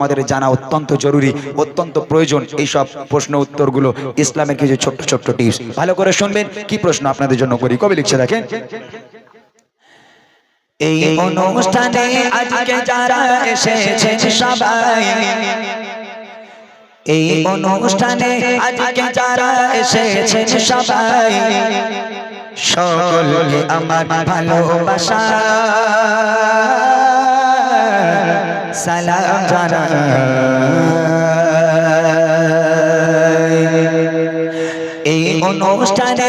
আমাদের জানা অত্যন্ত জরুরি অত্যন্ত প্রয়োজন এইসব প্রশ্ন উত্তরগুলো। ইসলামের কিছু ছোট্ট ছোট্ট টিপস। ভালো করে শুনবেন কি প্রশ্ন আপনাদের জন্য করি? কবি লিখছে দেখেন। এই অনুষ্ঠানে আজকে যারা এসেছেন সবাই। এই অনুষ্ঠানে আজকে যারা এসেছেন সবাই। সকলকে আমার ভালোবাসা। সালাম জানাই। এই অনুষ্ঠানে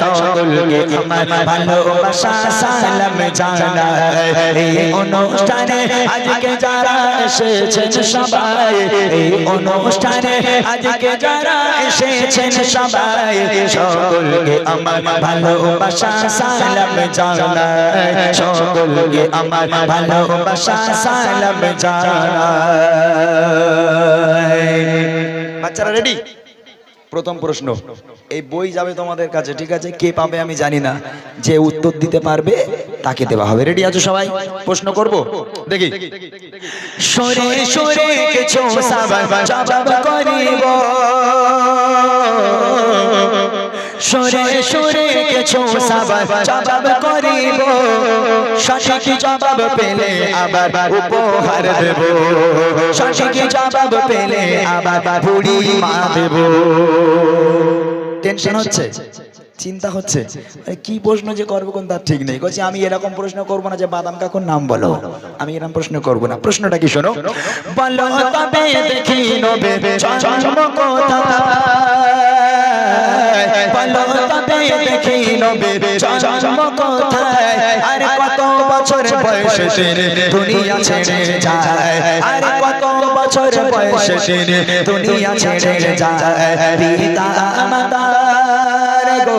সকলকে ভালোবাসা, সালাম জানাই এই অনুষ্ঠানে আজকে যারা এসেছেন সবাই, এই অনুষ্ঠানে আজকে যারা এসেছেন সবাই, সকলকে আমার ভালোবাসা, সালাম জানাই সকলকে আমার ভালোবাসা, সালাম জানাই বাচ্চারা রেডি প্রথম প্রশ্ন। এই বই যাবে তোমাদের কাছে, ঠিক আছে? কে পাবে আমি জানি না। যে উত্তর দিতে পারবে, তাকে দেওয়া হবে। রেডি আছো সবাই? প্রশ্ন করব? দেখি। সরে সরে কিছু জবাব করিব। সরে সরে কিছু জবাব করিব। সঠিক জবাব পেলে আবার উপহার দেব। সঠিক জবাব পেলে আবার বুড়ি মা দেব টেনশন হচ্ছে? চিন্তা হচ্ছে? কি প্রশ্ন যে করব কোন তার ঠিক নেই। বলছি আমি এরকম প্রশ্ন করব না যে বাদাম কাকুর নাম বলো। আমি এরকম প্রশ্ন করব না। প্রশ্নটা কি শোনো? বলো তবে দেখি নবে জন্ম বলো তবে দেখি নবে জন্ম কোথায়? আরে কত বছর বয়সে তেরে দুনিয়া ছেড়ে যায়? আরে কত বছর বয়সে তেরে দুনিয়া ছেড়ে যায়? পিতা মাতার গো।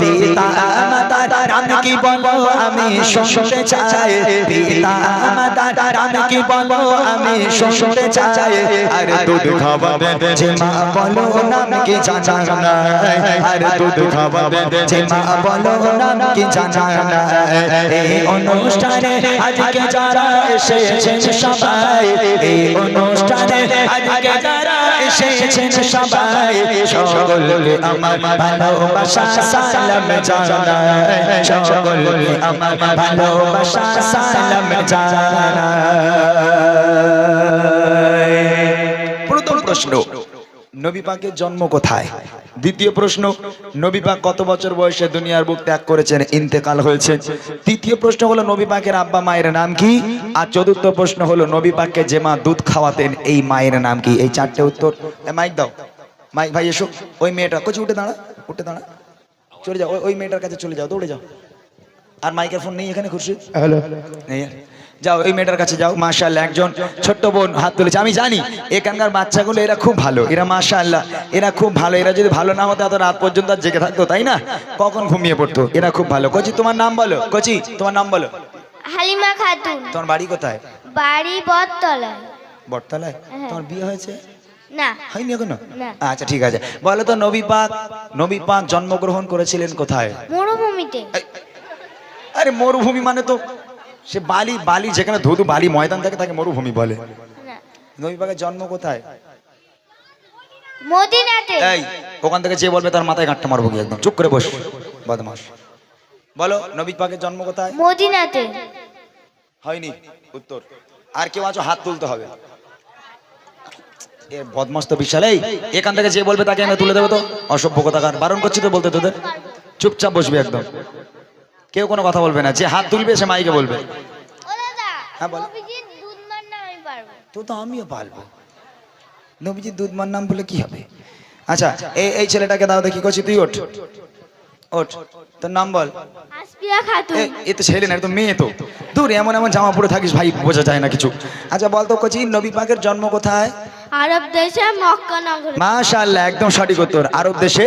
পিতা মাতার আমি কি বলব আমি শুনতে চাই। পিতা মাতার আমি কি বলব আমি শুনতে চাই। আরে দুধ খাওয়া যে মা বলো, নাম কি জানা নাই? আরে দুধ খাওয়া যে মা বলো, নাম কি জানা নাই? এই অনুষ্ঠানে আজকে যারা এসেছেন সবাই, এই অনুষ্ঠানে আজকে যারা এসেছেন সবাই। সকলকে আমার ভালোবাসা সালাম জানাই। সকলকে আমার ভালোবাসা সালাম জানাই। প্রথম প্রশ্ন। নবী পাকের জন্ম কোথায়? দ্বিতীয় প্রশ্ন নবী পাক কত বছর বয়সে দুনিয়ার বুক ত্যাগ করেছেন? ইন্তেকাল হয়েছে। তৃতীয় প্রশ্ন হলো নবী পাকের আব্বা মায়ের নাম কি? আর চতুর্থ প্রশ্ন হলো নবী পাককে যে মা দুধ খাওয়াতেন এই মায়ের নাম কি? এই চারটে উত্তর। মাইক দাও। মাইক ভাই এসো। ওই মেয়েটা কচি উঠে দাঁড়া উঠে দাঁড়া। চলে যাও। ওই- মেয়েটার কাছে চলে যাও দৌড়ে যাও। আর মাইকের ফোন নেই এখানে খুশি হ্যালো? যাও এই মেয়েটার কাছে যাও। মাশাআল্লাহ একজন ছোট্ট বোন হাত তুলেছে। আমি জানি এখানকার বাচ্চাগুলো এরা খুব ভালো এরা মাশাআল্লাহ এরা খুব ভালো। এরা যদি ভালো না হতো এত রাত পর্যন্ত আর জেগে থাকতো তাই না? কখন ঘুমিয়ে পড়তো? এরা খুব ভালো। কচি তোমার নাম বলো। কচি তোমার নাম বলো। হালিমা খাতুন। তোমার বাড়ি কোথায়? বাড়ি বটতলায়। বটতলায়? হ্যাঁ। তোমার বিয়ে হয়েছে? না। হয়নি এখনও? না। আচ্ছা ঠিক আছে। বলো তো নবী পাক নবী পাক জন্মগ্রহণ করেছিলেন কোথায়? মরুভূমিতে। আরে মরুভূমি মানে তো সে বালি বালি যেখানে ধুধু বালি ময়দান থাকে তাকে মরুভূমি বলে। না। নবী পাকের জন্ম কোথায়? মদিনাতে। এই ওখান থেকে যে বলবে তার মাথায় গাঁটটা মারবো একদম। চুপ করে বস। বদমাস বলো নবী পাকের জন্ম কোথায়? মদিনাতে। হয়নি। উত্তর। আর কেউ আছো হাত তুলতে হবে। এ বদমাস তো বিশাল। এই এখান থেকে যে বলবে তাকে আমি তুলে দেবো তো? অসভ্য কথাকার। বারণ করছি তো বলতে তোদের। চুপচাপ বসবি একদম। কেউ কোনো কথা বলবে না যে হাত তুলবে সে মাইকে বলবে। হ্যাঁ, বলো। তো তো আমিও পারব। নবীজির দুধ মার নাম বলে কি হবে? আচ্ছা এই এই ছেলেটাকে দাও দেখি কচি তুই ওঠ। ওঠ। তোর নাম বল। এ তো ছেলে না একদম মেয়ে তো। দূর এমন এমন জামা পরে থাকিস ভাই বোঝা যায় না কিছু। আচ্ছা বল তো কচি নবী পাকের জন্ম কোথায়? আরব দেশে মক্কা নগরে। মাশাআল্লাহ একদম সঠিক উত্তর। আরব দেশে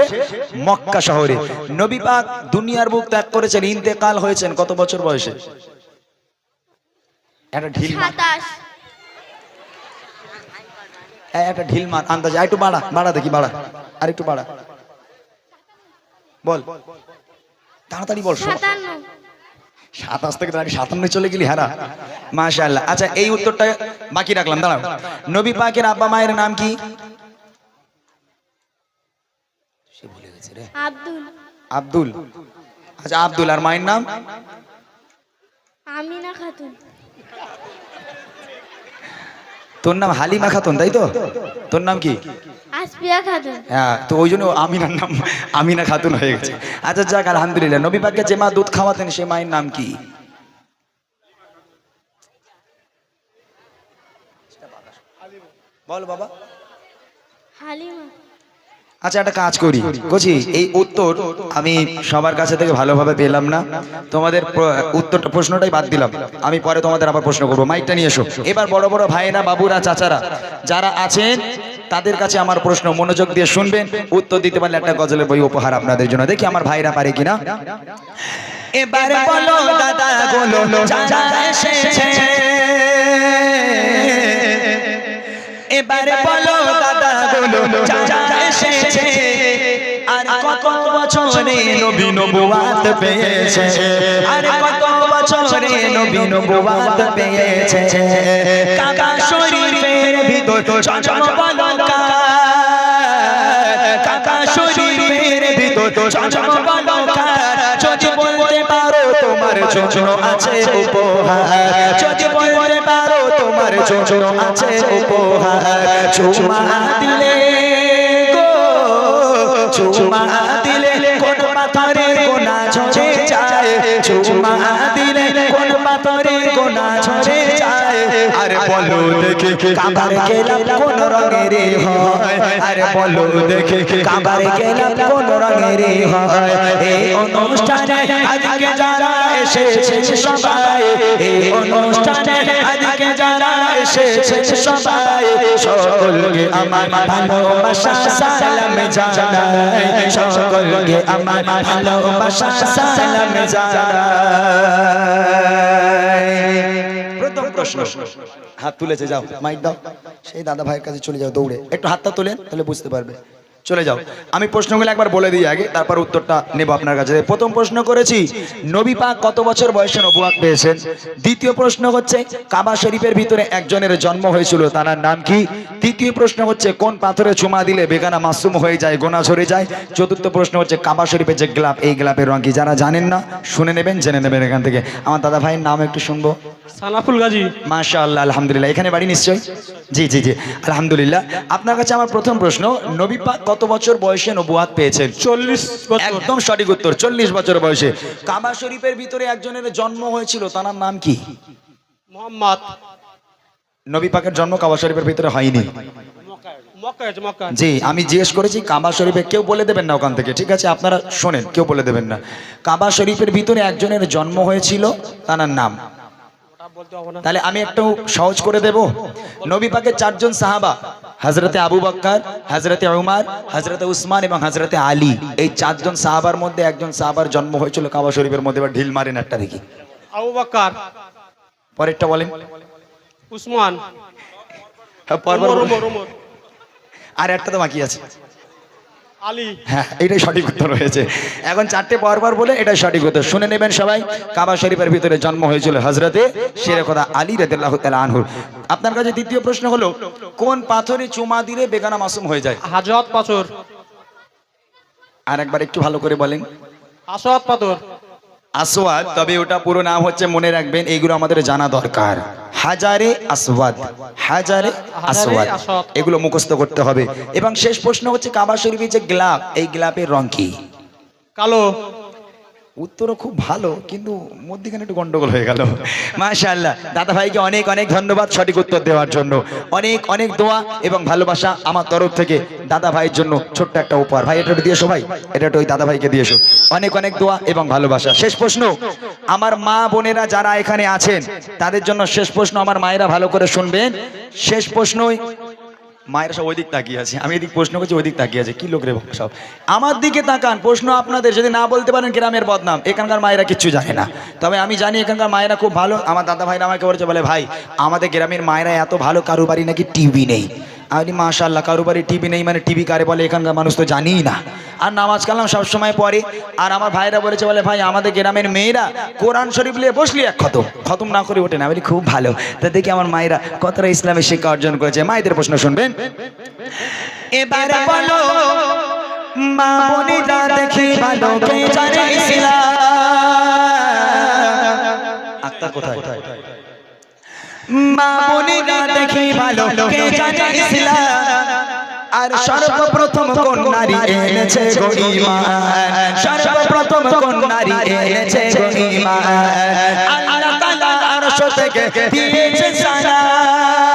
মক্কা শহরে। নবী পাক দুনিয়ার বুক ত্যাগ করেছেন ইন্তেকাল হয়েছেন কত বছর বয়সে? একটা ঢিল একটা ঢিল মার আন্দাজে। একটু বাড়া বাড়া দেখি বাড়া। আর একটু বাড়া। বল। তাড়াতাড়ি বল। সাতান্ন। সাতাশ থেকে তাড়াতাড়ি সাতান্ন চলে গেলি হারা মাশাআল্লাহ। আচ্ছা এই উত্তরটা বাকি রাখলাম দাঁড়াও। নবী পাকের আব্বা মায়ের নাম কি? সে ভুলে গেছে রে। আব্দুল। আব্দুল। আচ্ছা আব্দুল আর মায়ের নাম? আমিনা খাতুন। তোর নাম হালিমা খাতুন তাই তো? তোর নাম কি? হ্যাঁ তো ওই জন্য আমিনার নাম আমিনা খাতুন হয়ে গেছে। আচ্ছা যাক আলহামদুলিল্লাহ। নবী পাককে যে মা দুধ খাওয়াতেন সে মায়ের নাম কি? বল বাবা। হালিমা। আচ্ছা একটা কাজ করি। কচি এই উত্তর আমি সবার কাছে থেকে ভালোভাবে পেলাম না। তোমাদের উত্তরটা প্রশ্নটাই বাদ দিলাম। আমি পরে তোমাদের আবার প্রশ্ন করব। মাইকটা নিয়ে এসো। এবার বড় বড় ভাইয়েরা বাবুরা চাচারা যারা আছেন তাদের কাছে আমার প্রশ্ন, মনোযোগ দিয়ে শুনবেন, উত্তর দিতে পারলে একটা গজলের বই উপহার আপনাদের জন্য। দেখি আমার ভাইরা পারে কিনা। বলো বলো বলো বলো কত বছরে পেয়েছে। পেয়েছে। কাবা শরীফের ভিতর চমকলকা কাবা ভিতর চমকলকা যদি বলতে পারো তোমার জন্য আছে উপহার, যদি বলতে পারো তোমার জন্য আছে উপহার, চুমা দিলে গো, চুমা দিলে কোন পাথরে গোনা ঝরে যায়, চুমা দিলে কোন পাথরে গোনা ঝরে আরে বলো দেখে কাবার গেলাম কোন রঙের হয়। আরে বলো দেখে কাবার গেলাম কোন রঙের হয়। এই অনুষ্ঠানে আজকে যারা এসেছে সবাই এই অনুষ্ঠানে আজকে যারা এসেছে সবাই সকলকে আমার ভালোবাসা সালাম জানাই। সকলকে আমার ভালোবাসা সালাম জানাই। প্রশ্ন। হাত তুলেছে, যাও মাইক দাও। সেই দাদা ভাইয়ের কাছে চলে যাও দৌড়ে। একটু হাতটা তোলেন, তাহলে বুঝতে পারবে। চলে যাও। আমি প্রশ্নগুলো একবার বলে দিই আগে, তারপর উত্তরটা নেব আপনার কাছে। প্রথম প্রশ্ন করেছি, নবী পাক কত বছর বয়সে নবুয়াত পেয়েছেন? দ্বিতীয় প্রশ্ন হচ্ছে, কাবা শরীফের ভিতরে একজনের জন্ম হয়েছিল তার নাম কি? তৃতীয় প্রশ্ন হচ্ছে, কোন পাথরে চুমা দিলে বেগানা মাসুম হয়ে যায়, গোনা ঝরে যায়? চতুর্থ প্রশ্ন হচ্ছে, কাবা শরীফের যে গ্লাপ এই গ্লাপের রং কি, যারা জানেন না, শুনে নেবেন, জেনে নেবেন এখান থেকে। আমার দাদা ভাইয়ের নাম একটু শুনব। সানাফুল গাজী মাশা আল্লাহ আলহামদুলিল্লাহ। এখানে বাড়ি নিশ্চয় জি জি জি। আলহামদুলিল্লাহ। আপনার কাছে আমার প্রথম প্রশ্ন নবী পাক কত বছর বয়সে নবুয়াত পেয়েছেন? চল্লিশ বছর। একদম সঠিক উত্তর চল্লিশ বছর বয়সে। কাবা শরীফের ভিতরে একজনের জন্ম হয়েছিল তার নাম কি? মোহাম্মদ। নবী পাকের জন্ম কাবা শরীফের ভিতরে হয়নি। জি আমি জিজ্ঞেস করেছি কাবা শরীফে কেউ বলে দেবেন না ওখান থেকে ঠিক আছে? আপনারা শোনেন কেউ বলে দেবেন না। কাবা শরীফের ভিতরে একজনের জন্ম হয়েছিল তার নাম? তাহলে আমি একটু সহজ করে দেব। নবী পাকের চারজন সাহাবা হজরতে আবু বাক্কার হজরতে উমার হজরতে উসমান এবং হজরতে আলী এই চারজন সাহাবার মধ্যে একজন সাহাবার জন্ম হয়েছিল কাবা শরীফের মধ্যে এবার ঢিল মারেন একটা দেখি। আবু বাক্কার পরেরটা বলেন। উসমান হ্যাঁ, আর একটা তো বাকি আছে। আলী। হ্যাঁ এটাই সঠিক উত্তর হয়েছে। এখন চারটে পরপর বলে এটাই সঠিক উত্তর। শুনে নেবেন সবাই কাবা শরীফের ভিতরে জন্ম হয়েছিল হজরতে সেরে আলী রাদিল্লাহ তাআলা আনহুর আপনার কাছে দ্বিতীয় প্রশ্ন হলো কোন পাথরে চুমা দিলে বেগানা মাসুম হয়ে যায়? হাজত পাথর। আর একবার একটু ভালো করে বলেন। আসত পাথর। আসওয়াদ, তবে ওটা পুরো নাম হচ্ছে মনে রাখবেন এইগুলো আমাদের জানা দরকার। হাজারে আসওয়াদ হাজারে আসওয়াদ। এগুলো মুখস্থ করতে হবে। এবং শেষ প্রশ্ন হচ্ছে কাবা শরীফের যে গ্লাব এই গ্লাবের রং কি? কালো। উত্তরও খুব ভালো, কিন্তু মধ্যখানে একটু গন্ডগোল হয়ে গেল। মাশাআল্লাহ। দাদা ভাইকে অনেক অনেক ধন্যবাদ সঠিক উত্তর দেওয়ার জন্য। অনেক অনেক দোয়া এবং ভালোবাসা আমার তরফ থেকে দাদা ভাইয়ের জন্য ছোট্ট একটা উপহার। ভাই, এটা দিয়েছ ভাই? এটা ওই দাদা ভাইকে দিয়েছ। অনেক অনেক দোয়া এবং ভালোবাসা। শেষ প্রশ্ন, আমার মা বোনেরা যারা এখানে আছেন, তাদের জন্য শেষ প্রশ্ন আমার মায়েরা ভালো করে শুনবেন। শেষ প্রশ্নই মায়েরা সব ওই দিক তাকিয়ে আছে। আমি এদিক প্রশ্ন করছি, ওই দিক তাকিয়ে আছে। কি লোক রে সব? আমার দিকে তাকান, প্রশ্ন আপনাদের, যদি না বলতে পারেন গ্রামের বদনাম। এখানকার মায়েরা কিচ্ছু জানে না। তবে আমি জানি এখানকার মায়েরা খুব ভালো। আমার দাদা ভাইরা আমাকে বলেছে, বলে, ভাই, আমাদের গ্রামের মায়েরা এত ভালো কারও বাড়ি নাকি টিভি নেই? আমি মাশাল্লাহ কারও বাড়ি টিভি নেই মানে টিভি কারে বলে? এখানকার মানুষ তো জানিই না। আর নামাজ কালাম সবসময় পড়ে। আর আমার ভাইরা বলেছে বলে ভাই আমাদের গ্রামের মেয়েরা কোরআন শরীফ নিয়ে বসলি এক খতম। খতম না করে ওঠে না। বলি খুব ভালো। তা দেখি আমার মায়েরা কতটা ইসলামের শিক্ষা অর্জন করেছে। মায়েদের প্রশ্ন শুনবেন? এবারে বলো মা বোনেরা দেখি ভালো কে জানে ইসলাম? আক্তার কোথায়? মা ভালো, কে আর সর্বপ্রথম কোন নারী এনেছে গো ঈমান? সর্বপ্রথম কোন নারী এনেছে গো ঈমান? আল্লাহ দিয়েছে সালাম।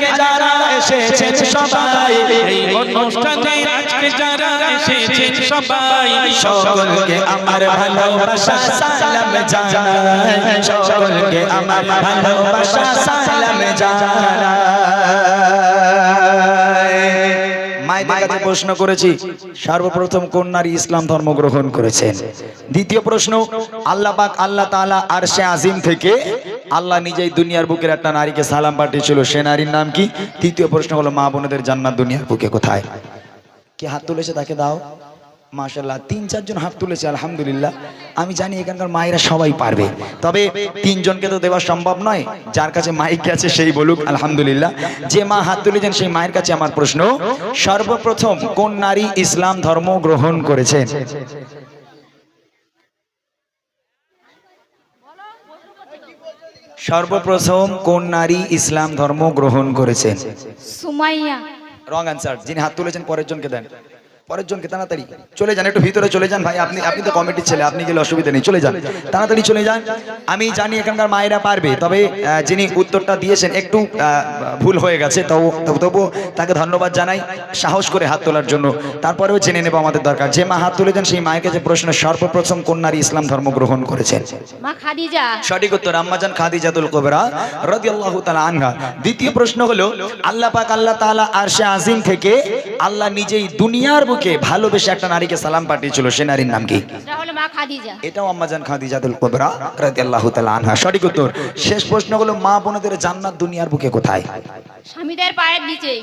আজকে যারা এসেছেন সবাই এই অনুষ্ঠানে আজকে যারা এসেছেন সবাই সকলকে আমার ভালোবাসা সালাম জানাই। সকলকে আমার ভালোবাসা সালাম জানাই। কাছে প্রশ্ন করেছি সর্বপ্রথম কোন নারী ইসলাম ধর্ম গ্রহণ করেছেন? দ্বিতীয় প্রশ্ন আল্লাহ পাক আল্লাহ তাআলা আরশে আজিম থেকে আল্লাহ নিজেই দুনিয়ার বুকের একটা নারীকে সালাম পাঠিয়েছিল। সে নারীর নাম কি? তৃতীয় প্রশ্ন হলো, মা বোনেদের জান্নাত দুনিয়ার বুকে কোথায়? কে হাত তুলেছে তাকে দাও। মাশাল্লাহ তিন চারজন হাত তুলেছে, আলহামদুলিল্লাহ। আমি জানি এখানকার মায়েরা সবাই পারবে। তবে তিনজনকে তো দেওয়া সম্ভব নয়। যার কাছে মাইক আছে, সেই বলুক, আলহামদুলিল্লাহ। যে মা হাত তুলেছেন, সেই মায়ের কাছে আমার প্রশ্ন, সর্বপ্রথম কোন নারী ইসলাম ধর্ম গ্রহণ করেছেন সর্বপ্রথম কোন নারী ইসলাম ধর্ম গ্রহণ করেছেন সুমাইয়া। রং অ্যান্সার যিনি হাত তুলেছেন পরের জনকে দেন। পরের জনকে তাড়াতাড়ি চলে যান একটু ভিতরে চলে যান ভাই আপনি আপনি তো কমিটির ছেলে আপনি গেলে অসুবিধা নেই চলে যান। তাড়াতাড়ি চলে যান। আমি জানি এখানকার মায়েরা পারবে তবে যিনি উত্তরটা দিয়েছেন একটু ভুল হয়ে গেছে তবু তবু- তবুও তাকে ধন্যবাদ জানাই সাহস করে হাত তোলার জন্য। তারপরেও জেনে নেব আমাদের দরকার। যে মা হাত তুলেছেন সেই মায়ের কাছে প্রশ্ন সর্বপ্রথম কোন নারী ইসলাম ধর্ম গ্রহণ করেছেন। মা খাদিজা। সঠিক উত্তর আম্মাজান খাদিজাতুল কুবরা রাদিয়াল্লাহু তাআলা আনহা। দ্বিতীয় প্রশ্ন হলো আল্লাহ পাক আল্লাহ তাআলা আরশে আজিম থেকে আল্লাহ নিজেই দুনিয়ার বুকে ভালোবেসে একটা নারীকে সালাম পাঠিয়েছিল সে নারীর নাম কি? এটাও আম্মাজান খাদিজাতুল কুবরা রাদিয়াল্লাহু তাআলা আনহা। সঠিক উত্তর। শেষ প্রশ্ন হলো মা বোনদের জান্নাত দুনিয়ার বুকে কোথায়? স্বামীদের পায়ের নিচে।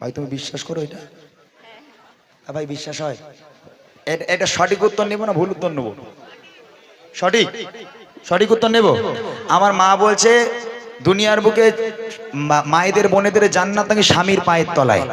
ভাই তুমি বিশ্বাস করো এটা? হ্যাঁ ভাই বিশ্বাস হয়? এটা সঠিক উত্তর নেব না ভুল উত্তর নেব? সঠিক? সঠিক উত্তর নেব? আমার মা বলছে দুনিয়ার বুকে মায়েদের বোনেদের জান্নাত নাকি স্বামীর পায়ের তলায়?